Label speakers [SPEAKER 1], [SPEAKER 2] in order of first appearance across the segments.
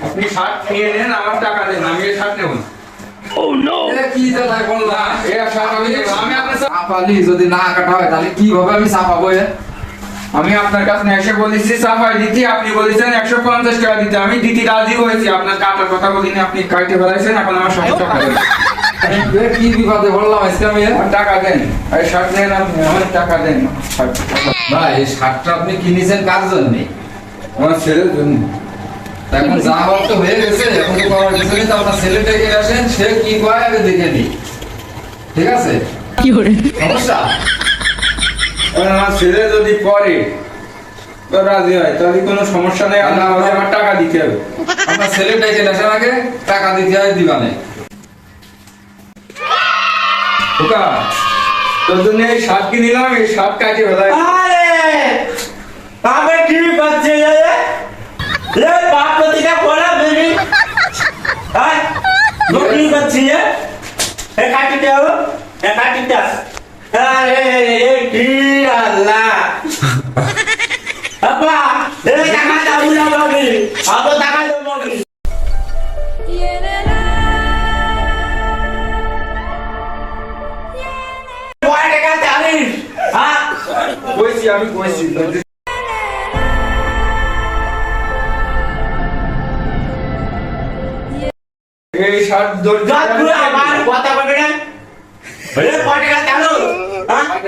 [SPEAKER 1] আপনি শার্ট নিয়ে নেন আমার টাকা দেন আমি এই শার্ট নেব না।
[SPEAKER 2] এ কি জ্বালায় বললাম?
[SPEAKER 1] এই শার্ট আমি আমি আপনার সাথে-
[SPEAKER 2] চাপালি যদি না কাটা হয় তাহলে কীভাবে আমি চাপাবো এ?
[SPEAKER 1] আমি আপনার কাছে এসে বলেছি সাফাই দিতে আপনি বলেছেন একশো পঞ্চাশ টাকা দিতে। আমি দিতে রাজি হয়েছি আপনার কাটার কথা বলিনি আপনি কাটতে ফেলাইছেন এখন আমার সব টাকা দেন
[SPEAKER 2] কি বিপদে বললাম আজকে আমি?
[SPEAKER 1] টাকা দেন। এই শার্ট নেন আপনি আমার টাকা দেন।
[SPEAKER 2] ভাই এই শার্টটা আপনি কিনেছেন কার জন্য?
[SPEAKER 1] আমার ছেলের জন্য।
[SPEAKER 2] এখন যা হওয়ার তো হয়ে গেছে এখন তো করার কিছু নেই তো আপনার ছেলেটাকে আসেন সে কি কয় আগে দেখে নি ঠিক আছে? সমস্যা?
[SPEAKER 1] আমার ছেলে যদি পরে তো রাজি হয় তাহলে কোনো সমস্যা নেই না আমার টাকা দিতে হবে।
[SPEAKER 2] আপনার ছেলেটাকে আসার আগে টাকা দিতে হয় দিবানে।
[SPEAKER 1] খোকা তোর জন্য এই শার্ট কিনিলাম এই শার্ট কাটে ফেলাই
[SPEAKER 3] আরে বাবা কি করছে রে রে বাপ প্রতিটা পড়া বেবি হ্যাঁ কি করছি রে এ কাটি দাও এ কাটি দাও আরে কি আল্লাহ আপা টাকা দাও না বাবি টাকা দাও হ্যাঁ
[SPEAKER 1] কইছি আমি কইছি এই শার্ট দর্জি
[SPEAKER 3] আমার কথা বলবে না। রে কয়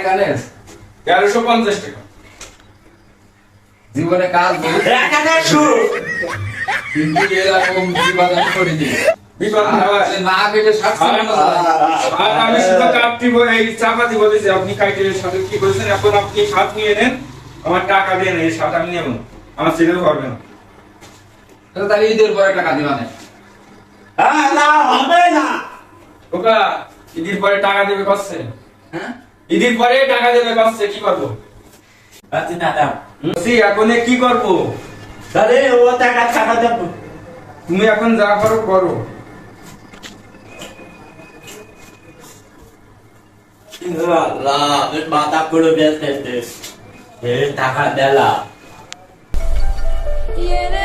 [SPEAKER 3] টাকা জানো
[SPEAKER 2] কয় টাকা। নেন?
[SPEAKER 1] তেরোশো পঞ্চাশ টাকা
[SPEAKER 2] জীবনে কাজ কিন্তু এরকম আমি
[SPEAKER 1] শুধু এই চাপাতি বলেছি আপনি কাইটের সাথে কি করেছেন এখন আপনি নিয়ে নেন আমার টাকা দেন এই শার্ট আমি নেব না। আমার ছেলেও পারবে না।
[SPEAKER 2] তাহলে ঈদের পরে টাকা দিবানে
[SPEAKER 3] হ্যাঁ না হবে না।
[SPEAKER 1] ওকা ঈদের পরে টাকা দেবে কচ্ছে?
[SPEAKER 2] হ্যাঁ?
[SPEAKER 1] ঈদের পরে টাকা দেবে কি করব?
[SPEAKER 3] আচ্ছা দাদা
[SPEAKER 1] বলছি এখন কি করব?
[SPEAKER 3] তাহলে ও টাকা টাকা দেবো।
[SPEAKER 1] তুমি এখন যা করো করো।
[SPEAKER 3] আল্লাহ আমি মাথা করে বেঁচে টাকা দেলা।
[SPEAKER 4] Yeah,